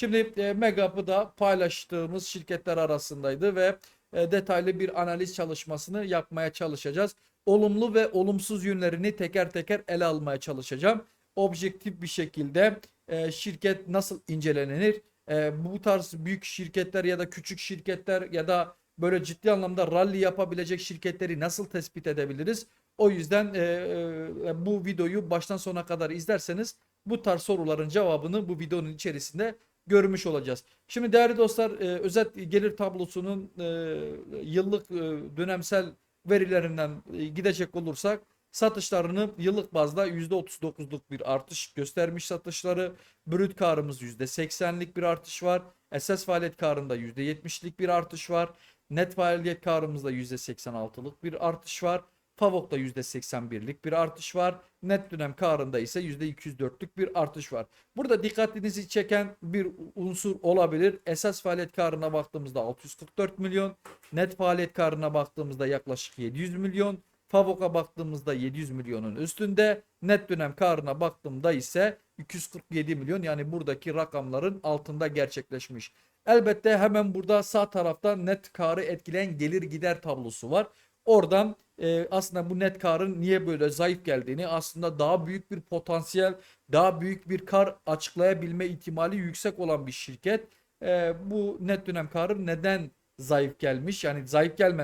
Şimdi e, Megap'ı da paylaştığımız şirketler arasındaydı ve e, detaylı bir analiz çalışmasını yapmaya çalışacağız. Olumlu ve olumsuz yönlerini teker teker ele almaya çalışacağım. Objektif bir şekilde e, şirket nasıl incelenir? E, bu tarz büyük şirketler ya da küçük şirketler ya da böyle ciddi anlamda rally yapabilecek şirketleri nasıl tespit edebiliriz? O yüzden e, e, bu videoyu baştan sona kadar izlerseniz bu tarz soruların cevabını bu videonun içerisinde görmüş olacağız. Şimdi değerli dostlar e, özet gelir tablosunun e, yıllık e, dönemsel verilerinden e, gidecek olursak satışlarını yıllık bazda %39'luk bir artış göstermiş satışları. Brüt karımız %80'lik bir artış var. Esas faaliyet karında %70'lik bir artış var. Net faaliyet karımızda %86'lık bir artış var. Favok'ta %81'lik bir artış var. Net dönem karında ise %204'lük bir artış var. Burada dikkatinizi çeken bir unsur olabilir. Esas faaliyet karına baktığımızda 644 milyon. Net faaliyet karına baktığımızda yaklaşık 700 milyon. Favok'a baktığımızda 700 milyonun üstünde. Net dönem karına baktığımda ise 247 milyon yani buradaki rakamların altında gerçekleşmiş. Elbette hemen burada sağ tarafta net karı etkileyen gelir gider tablosu var. Oradan e, aslında bu net karın niye böyle zayıf geldiğini aslında daha büyük bir potansiyel, daha büyük bir kar açıklayabilme ihtimali yüksek olan bir şirket. E, bu net dönem karı neden zayıf gelmiş? Yani zayıf gelmem